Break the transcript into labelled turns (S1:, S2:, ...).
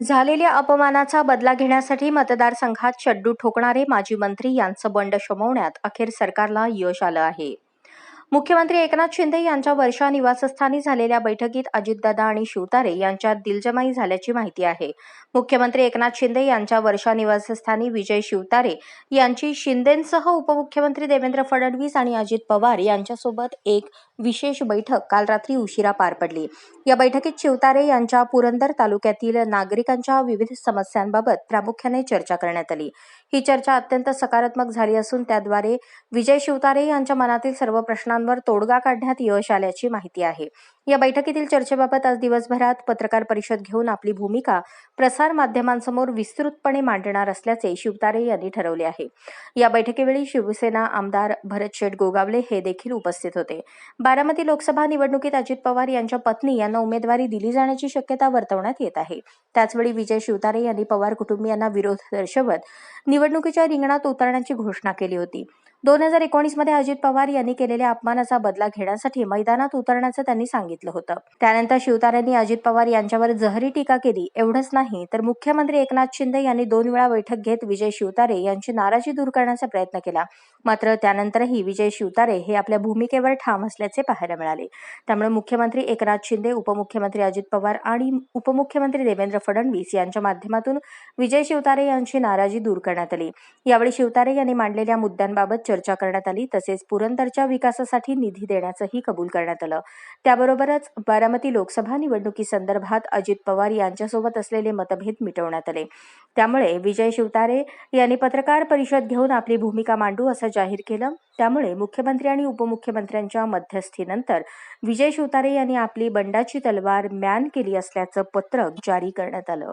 S1: झालेल्या अपमानाचा बदला घेण्यासाठी मतदारसंघात शड्डू ठोकणारे माजी मंत्री यांचं बंड शमवण्यात अखेर सरकारला यश आलं आहे. मुख्यमंत्री एकनाथ शिंदे यांच्या वर्षा निवासस्थानी झालेल्या बैठकीत अजितदादा आणि शिवतारे यांच्यात दिलजमाई झाल्याची माहिती आहे. मुख्यमंत्री एकनाथ शिंदे यांच्या वर्षा निवासस्थानी विजय शिवतारे यांची शिंदेंसह उपमुख्यमंत्री देवेंद्र फडणवीस आणि अजित पवार यांच्यासोबत एक विशेष बैठक काल रात्री उशिरा पार पडली. या बैठकीत शिवतारे यांच्या पुरंदर तालुक्यातील नागरिकांच्या विविध समस्यांबाबत प्रामुख्याने चर्चा करण्यात आली. ही चर्चा अत्यंत सकारात्मक झाली असून त्याद्वारे विजय शिवतारे यांच्या मनातील सर्व प्रश्नांवर तोडगा काढण्यात यश आल्याची माहिती आहे. या बैठकीतील चर्चेबाबत आज दिवसभरात पत्रकार परिषद घेऊन आपली भूमिका प्रसार माध्यमांसमोर विस्तृतपणे मांडणार असल्याचे शिवतारे यांनी ठरवले आहे. या बैठकीवेळी शिवसेना आमदार भरत शेठ गोगावले हे देखील उपस्थित होते. बारामती लोकसभा निवडणुकीत अजित पवार यांच्या पत्नी यांना उमेदवारी दिली जाण्याची शक्यता वर्तवण्यात येत आहे. त्याचवेळी विजय शिवतारे यांनी पवार कुटुंबियांना विरोध दर्शवत निवडणुकीच्या रिंगणात उतरण्याची घोषणा केली होती. दोन हजार एकोणीसमध्ये अजित पवार यांनी केलेल्या अपमानाचा बदला घेण्यासाठी मैदानात उतरण्याचं त्यांनी सांगितलं होतं. त्यानंतर शिवतारेंनी अजित पवार यांच्यावर जहरी टीका केली. एवढंच नाही तर मुख्यमंत्री एकनाथ शिंदे यांनी दोन वेळा बैठक घेत विजय शिवतारे यांची नाराजी दूर करण्याचा प्रयत्न केला. मात्र त्यानंतरही विजय शिवतारे हे आपल्या भूमिकेवर ठाम असल्याचे पाहायला मिळाले. त्यामुळे मुख्यमंत्री एकनाथ शिंदे उपमुख्यमंत्री अजित पवार आणि उपमुख्यमंत्री देवेंद्र फडणवीस यांच्या माध्यमातून विजय शिवतारे यांची नाराजी दूर करण्यात आली. यावेळी शिवतारे यांनी मांडलेल्या मुद्द्यांबाबत चर्चा करण्यात आली. तसेच पुरंदरच्या विकासासाठी निधी देण्याचंही कबूल करण्यात आलं. त्याबरोबरच बारामती लोकसभा निवडणुकीसंदर्भात अजित पवार यांच्यासोबत असलेले मतभेद मिटवण्यात आले. त्यामुळे विजय शिवतारे यांनी पत्रकार परिषद घेऊन आपली भूमिका मांडू असं जाहीर केलं. त्यामुळे मुख्यमंत्री आणि उपमुख्यमंत्र्यांच्या मध्यस्थीनंतर विजय शिवतारे यांनी आपली बंडाची तलवार म्यान केली असल्याचं पत्रक जारी करण्यात आलं.